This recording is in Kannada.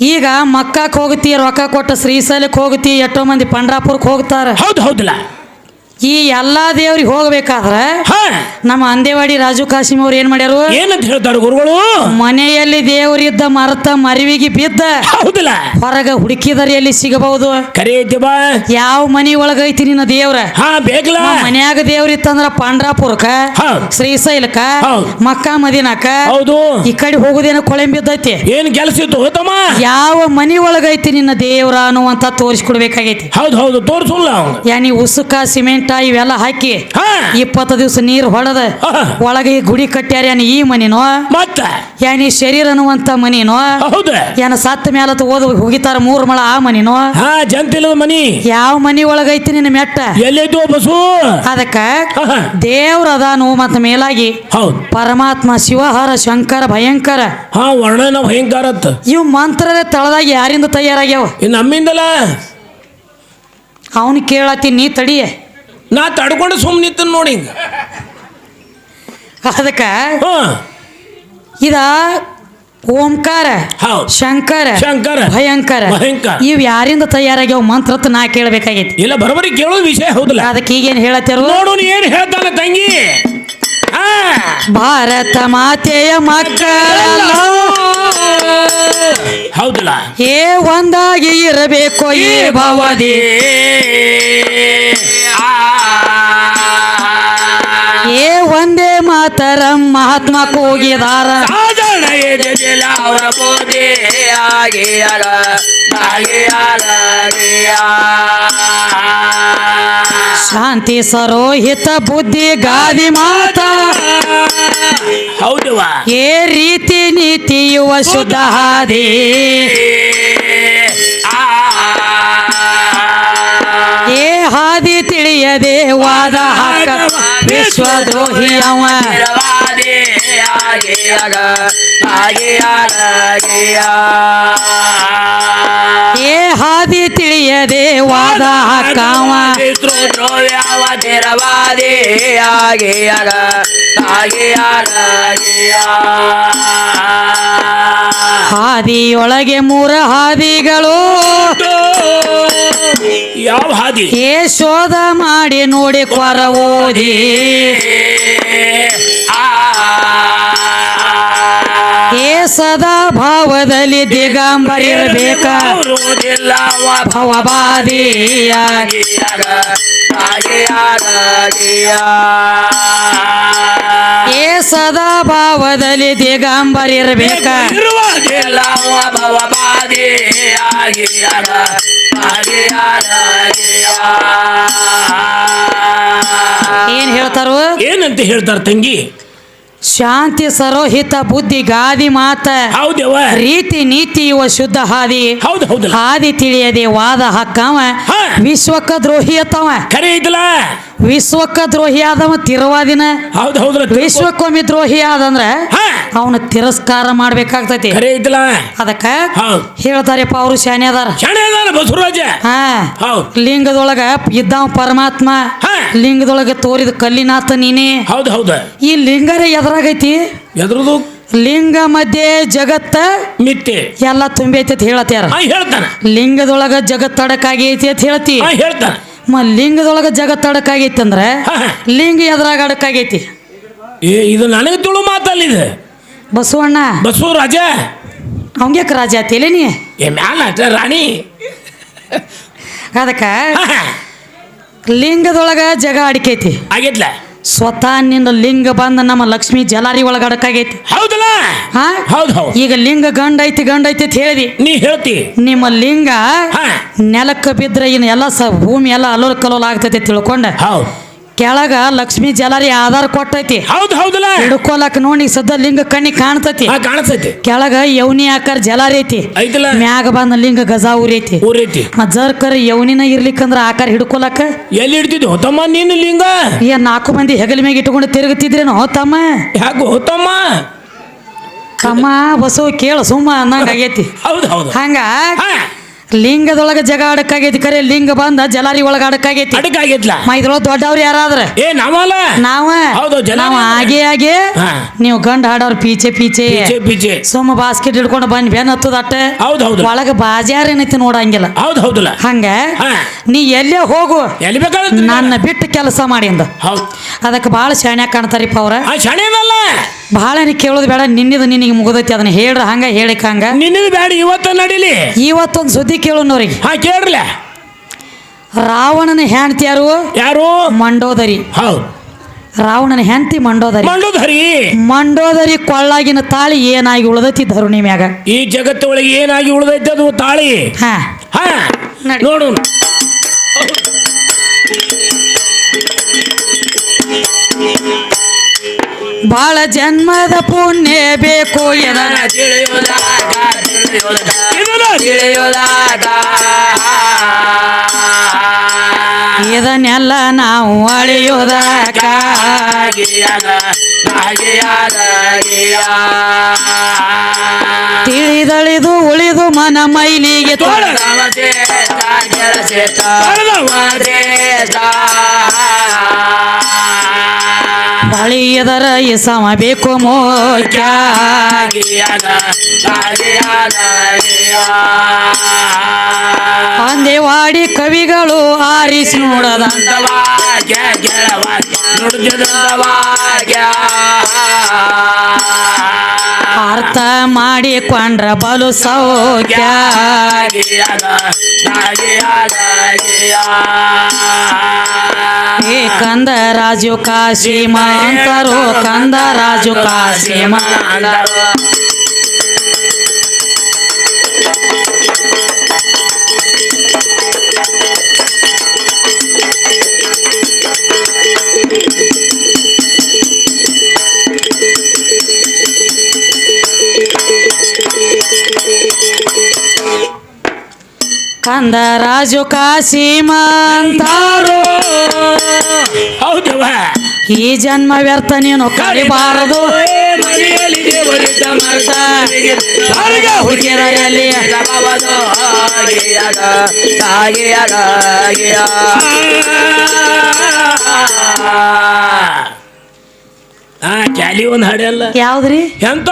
ಈಗ ಮಕ್ಕಕ್ಕೆ ಹೋಗ್ತಿ ರೊಕ್ಕ ಕೊಟ್ಟು ಶ್ರೀಶೈಲಕ್ಕೆ ಹೋಗ್ತಿ ಎಷ್ಟೋ ಮಂದಿ ಪಂಡ್ರಾಪುರಕ್ಕೆ ಹೋಗ್ತಾರೆ. ಹೌದು ಹೌದಲ್ಲ ಈ ಎಲ್ಲಾ ದೇವ್ರಿಗೆ ಹೋಗ್ಬೇಕಾದ್ರೆ ನಮ್ಮ ಅಂದೇವಾಡಿ ರಾಜು ಕಾಶಿಮ್ ಅವ್ರು ಏನ್ ಮಾಡ್ಯಾರು? ಏನಂತ ಹೇಳ್ತಾರೆ ಗುರುಗಳು? ಮನೆಯಲ್ಲಿ ದೇವರಿದ್ದ ಮರತ ಮರಿವಿಗೆ ಬಿದ್ದ ಹೌದಲ್ಲ. ಹೊರಗ ಹುಡುಕಿದರೆ ಎಲ್ಲಿ ಸಿಗಬಹುದು. ಬಾ. ಯಾವ ಮನಿ ಐತಿ ನಿನ್ನ ದೇವ್ರ? ಬೇಕಲ್ಲ ಮನ್ಯಾಗ ದೇವ್ರಿತ್ತಂದ್ರ ಪಾಂಡ್ರಾಪುರಕ ಶ್ರೀಶೈಲಕ. ಮಕ್ಕಾ ಮದಿನಾಕ ಹೌದು. ಈ ಕಡೆ ಹೋಗುದೇನ ಕೊಳೆಂಬಿದ್ದೈತಿ ಏನ್ ಕೆಲಸ ಇತ್ತು ಯಾವ ಮನಿ ಒಳಗೈತಿ ನಿನ್ನ ದೇವ್ರ ಅನ್ನುವಂತ ತೋರಿಸ್ಕೊಡ್ಬೇಕಾಗೈತಿ. ಹೌದು ಹೌದು ತೋರ್ಸುಲ್ಲ ಯಾನಿ ಉಸುಕ ಸಿಮೆಂಟ್ ಇವೆಲ್ಲ ಹಾಕಿ ಇಪ್ಪತ್ತು ದಿವಸ ನೀರು ಹೊಡೆದ. ಒಳಗೆ ಈ ಗುಡಿ ಕಟ್ಟ್ಯಾರ ಏನ್ ಈ ಮನಿನೋ? ಮತ್ತ? ಯಾನಿ ಶರೀರ ಅನ್ನುವಂತ ಮನಿನೋ? ಹೌದ. ಏನ ಸತ್ತ ಮೇಲತ್ ಓದ್ ಹೋಗಿತಾರ ಮೂರ್ ಮಳ ಆ ಮನಿನೋ? ಜಂತಿಲ್ಲದ ಮನಿ. ಯಾವ ಮನಿ ಒಳಗೈತಿ ನಿನ್ನ ಮೆಟ್ಟ? ಎಲ್ಲೈತು ಬಸು? ಅದಕ್ಕ. ದೇವ್ರ ಅದಾನು ಮತ್ತ ಮೇಲಾಗಿ ಹೌದು. ಪರಮಾತ್ಮ ಶಿವಹರ ಶಂಕರ ಭಯಂಕರ. ಹಾ ವರ್ಣನ ಭಯಂಕರ ಇವ್ ಇವು ಮಂತ್ರದ ತಳದಾಗ ಯಾರಿಂದ ತಯಾರಾಗ್ಯಾವ? ಇನ್ ನಮ್ಮಿಂದಲ್ಲ ಅವನು ಕೇಳತ್ತಿ ನೀ ತಡಿಯ. ನಾ ತಡ್ಕೊಂಡು ಸುಮ್ಮನೆ ನಿಂತ ನೋಡಿ ಹಿಂಗ ಅದಕ್ಕ ಇದ ಓಂಕಾರ ಶಂಕರ ಶಂಕರ ಭಯಂಕರ ಭಯಂಕರ. ಇವ್ ಯಾರಿಂದ ತಯಾರಾಗ್ಯಾವ ಮಂತ್ರ ನಾ ಕೇಳಬೇಕಾಗೈತಿ. ಇಲ್ಲ ಬರೋಬರಿ ಕೇಳೋ ವಿಷಯ ಹೌದಲ್ಲ? ಅದಕ್ಕೆ ಈಗೇನು ಹೇಳತ್ತಾರ ನೋಡು ಏನು ಹೇಳ್ತಾನ ತಂಗಿ? ಹಾ ಭಾರತ ಮಾತೆಯ ಮಕ್ಕಳ ಹೌದಲ್ಲ? ಏ ಒಂದಾಗಿ ಇರಬೇಕು ಈ ಭವದಿ. ಮಾತರ ಮಹಾತ್ಮ ಅವರ ಆಗಿಯಾಗ ಶಾಂತಿ ಸರೋಹಿತ ಬುದ್ಧಿ ಗಾದಿ ಮಾತ. ಹೌದು ಏ ರೀತಿ ನೀತಿಯುವ ಶುದ್ಧ ಹಾದಿ. ಹಾದಿ ತಿಳಿಯದೆ ವಾದ ಹಾಕ. ವಿಶ್ವದ್ರೋಹಿ ಅವ. ಏ ಹಾದಿ ತಿಳಿಯದೆ ವಾದ ಹಾಕವ ಹಾದಿಯೊಳಗೆ ಮೂರ ಹಾದಿಗಳು. ಯಾವ ಹಾದಿ ಏ ಶೋಧ ಮಾಡಿ ನೋಡಿ ಕೊರ ಓದಿ ಏ ಸದಾ ಭಾವದಲ್ಲಿ ದಿಗಂಬರಿರ್ಬೇಕ ಭವಬಾದಿಯಾಗಿ ಏ ಸದಾ ಭಾವದಲ್ಲಿ ದಿಗಂಬರಿರ್ಬೇಕ ಇರುವುದಿಲ್ಲ ಆಗಿಯಾಗ ಏನ್ ಹೇಳ್ತಾರು ಏನಂತ ಹೇಳ್ತಾರ ತಂಗಿ ಶಾಂತಿ ಸರೋಹಿತ ಬುದ್ಧಿ ಗಾದಿ ಮಾತ ರೀತಿ ನೀತಿ ಇವ ಶುದ್ಧ ಹಾದಿ ಹೌದು ಹೌದಲ್ಲ ಹಾದಿ ತಿಳಿಯದೆ ವಾದ ಹಾಕವ. ವಿಶ್ವಕ್ಕ ದ್ರೋಹಿ ಅತ್ತವ ಕರೆ ಐತಲ್ಲ ವಿಶ್ವಕ್ಕ ದ್ರೋಹಿ ಆದವ ತಿರುವಾದಿನ? ಹೌದು ವಿಶ್ವಕ್ಕೊಮ್ಮೆ ದ್ರೋಹಿ ಆದಂದ್ರ ಅವನ ತಿರಸ್ಕಾರ ಮಾಡ್ಬೇಕಾಗ್ತೈತಿ. ಖರೆ ಐತಲ್ಲ? ಅದಕ್ಕ ಹೇಳ್ತಾರಪ್ಪ ಅವರು ಶಾನೆ ಅದಾರ. ಬಸವರಾಜ. ಲಿಂಗದೊಳಗ ಇದ್ದಾವ ಪರಮಾತ್ಮ. ಲಿಂಗದೊಳಗ ತೋರಿದ ಕಲ್ಲಿನಾಥ ನೀನೇ. ಹೌದು ಹೌದು. ಈ ಲಿಂಗರ ಎದುರಾಗೈತಿ? ಎದ್ರದು? ಲಿಂಗ ಮಧ್ಯೆ ಜಗತ್ತ ಮಿತ್ತೆ. ಎಲ್ಲ ತುಂಬೈತಿ ಅಂತ ಹೇಳತ್ಯಾರ. ಲಿಂಗದೊಳಗ ಲಿಂಗದೊಳಗ ಐತಿ ಅಂತ ಹೇಳ್ತಿ. ಹೇಳ್ತಾರ. ಹೇಳ್ತಾನ ಮ ಲಿಂಗದೊಳಗ ಹಾ, ಹಾ. ಲಿಂಗ ಎದ್ರಾಗ ಅಡಕಾಗೈತಿ. ಏ ಇದು ನನಗೆ ತುಳು ಮಾತಲ್ಲಿದೆ. ಬಸವಣ್ಣ. ಬಸವರಾಜ ಅವಂಗ್ಯಾಕ ರಾಜ ಆತಿಲ್ಲ ನೀ? ಏ ಮ್ಯಾಲ ರಾಣಿ. ಅದಕ್ಕ. ಲಿಂಗದೊಳಗ ಜಗ ಅಡಿಕೈತಿ. ಆಗೈತ್ಲ? ಸ್ವತಃ ನಿಂದ ಲಿಂಗ ಬಂದ ನಮ್ಮ ಲಕ್ಷ್ಮಿ ಜಲಾರಿ ಒಳಗಡಕಾಗೈತಿ ಹೌದಲ್ಲ? ಹಾ? ಹೌದು ಹೌದು. ಈಗ ಲಿಂಗ ಗಂಡ ಐತಿ ಗಂಡ ಐತಿ ಅಂತ ಹೇಳಿದಿ. ನೀ ಹೇಳ್ತಿ. ನಿಮ್ಮ ಲಿಂಗ ನೆಲಕ್ಕೆ ಬಿದ್ರೆ ಇನ್ನು ಎಲ್ಲ ಸ ಭೂಮಿ ಎಲ್ಲ ಅಲೋಲ ಕಲೋಲ್ ಆಗ್ತೈತಿ ತಿಳ್ಕೊಂಡ. ಹೌದು. ಕೆಳಗ ಲಕ್ಷ್ಮಿ ಜಲಾರಿ ಆಧಾರ ಕೊಟ್ಟೈತಿ. ಹೌದು ಹೌದಲ್ಲ? ಹಿಡ್ಕೊಲಕ್ ನೋಡಿ ಸದ್ದ ಲಿಂಗ ಕಣ್ಣಿ ಕಾಣ್ತೈತಿ. ಕಾಣಿಸ್ತೈತಿ ಕೆಳಗ ಯವ್ನಿ ಆಕಾರ ಜಲಾರಿ ಐತಿ. ಐತಲ್ಲ? ಮ್ಯಾಗ ಬಂದ ಲಿಂಗ ಗಜಾ ಊರೈತಿ. ಊರೈತಿ ಜರ್ಕರ್ ಯವ್ನಿನ ಇರ್ಲಿಕ್ಕಂದ್ರ ಆಕಾರ ಹಿಡ್ಕೊಲಕ? ಎಲ್ಲಿ ಇಡ್ತಿದ್ದೆ ಹೊತ್ತಮ್ಮ ನೀನು ಲಿಂಗ? ಏನ್ ನಾಲ್ಕು ಮಂದಿ ಹೆಗಲ ಮ್ಯಾಗ ಇಟ್ಕೊಂಡು ತಿರುಗುತ್ತಿದ್ರೇನು ತಮ್ಮ ಯಾಕೆ ಹೊತ್ತಮ್ಮ? ತಮ್ಮ ಬಸವ ಕೇಳ ಸುಮ್ಮ ಅನ್ನಂಗ ಆಗೈತಿ. ಹೌದು ಹೌದು. ಹಂಗ? ಲಿಂಗದೊಳಗ ಜಗ ಅಡಕಾಗೈತಿ ಖರೆ ಲಿಂಗ ಬಂದ ಜಲಾರಿ ಒಳಗ ಅಡಕಾಗೈತಿ. ಅಡಕ್ಕಾಗೈತಿಲ್ಲ ಮ ಇದ್ರೊಳಗ ದೊಡ್ಡವ್ರು ಯಾರಾದ್ರ? ಏ ನಾವಲ್ಲ? ನಾವ? ಹೌದು, ನಾವು ಹಾಗೆ ಹಾಗೆ ಆಗೆ ಆಗೆ ನೀವು ಗಂಡ ಹಾಡೋರ್ ಪೀಚೆ ಪೀಚೆ. ಪೀಚೆ ಸುಮ್ಮ ಸೋಮ ಬಾಸ್ಕೆಟ್ ಹಿಡ್ಕೊಂಡು ಬಂದ್ ಬೆನ್ ಹತ್ತದ ಅಟ್ಟ. ಹೌದ್ ಹೌದು. ಒಳಗ ಬಾಜಾರ್ ಏನೈತಿ ನೋಡಂಗಿಲ್ಲ. ಹೌದು ಹೌದಲ್ಲ ಹಂಗ ನೀ ಎಲ್ಲೇ ಹೋಗು. ಎಲ್ಲಿ ಬೇಕಾದ್ರೆ ನನ್ನ ಬಿಟ್ಟು ಕೆಲಸ ಮಾಡಿಂದ ಹೌದ್. ಅದಕ್ಕೆ ಭಾಳ ಶಾಣ್ಯಾಗ ಕಾಣ್ತಾರಿಪ್ಪ ಅವ್ರ. ಶಣೇನಲ್ಲ ಭಾಳ ನೀ ಕೇಳೋದು ಬೇಡ ನಿನ್ನಿದು ನಿನಗೆ ಮುಗದೈತಿ ಅದನ್ನ ಹೇಳ್ರ ಹಂಗ ಹೇಳಿಕ ಹಂಗ. ನಿನ್ನದು ಬ್ಯಾಡ ಇವತ್ತ ನಡೀಲಿ. ಇವತ್ತೊಂದು ಸುದ್ದಿ ಕೇಳೋನವ್ರಿಗೆ ಹಾ ಕೇಳ್ರಲ್ಲ ರಾವಣನ ಹೆಂಡತಿ ಯಾರು? ಯಾರು? ಮಂಡೋದರಿ. ಹೌದು. ರಾವಣನ ಹೆಂಡತಿ ಮಂಡೋದರಿ. ಮಂಡೋದರಿ. ಮಂಡೋದರಿ ಕೊಳ್ಳಾಗಿನ ತಾಳಿ ಏನಾಗಿ ಉಳಿದೈತಿ ಧರುಣಿ ಮ್ಯಾಗ ಈ ಜಗತ್ತೊಳಗೆ ಏನಾಗಿ ಉಳಿದೈತೆ ಅದು ತಾಳಿ? ಹಾ. ಹಾ. ನಡಿ. ಬಾಳ ಜನ್ಮದ ಪುಣ್ಯ ಬೇಕು ಎದರ ಇದನ್ನೆಲ್ಲ ನಾವು ಅಳಿಯೋದಕ್ಕ ತಿಳಿದಳಿದು ಉಳಿದು ಮನ ಮೈಲಿಗೆ ತೋಳ ಬಳಿ ಎದರ ಈ ಸಮ ಬೇಕು ಅಂದೇವಾಡಿ ಕವಿಗಳು ಆರಿಸಿ ನೋಡದ ಅರ್ಥ ಮಾಡಿಕೊಂಡ್ರ ಬಲು ಸೌಖ್ಯ. ಕಂದ ರಾಜು ಕಾಶಿ ಮಂತರು ಕಂದ ರಾಜು ಕಾಶಿ ಕಂದ ರಾಜು ಕಾಶಿ ಮಂತರು ಹೌದವ ಈ ಜನ್ಮ ವ್ಯರ್ಥ ನೀನು ಕಳಿಬಾರದು ಹುಡುಗಿರಲ್ಲಿ ಆ ಕ್ಯಾಲಿ ಒಂದು ಹಾಡಲ್ಲ ಯಾವ್ದ್ರಿ? ಎಂತ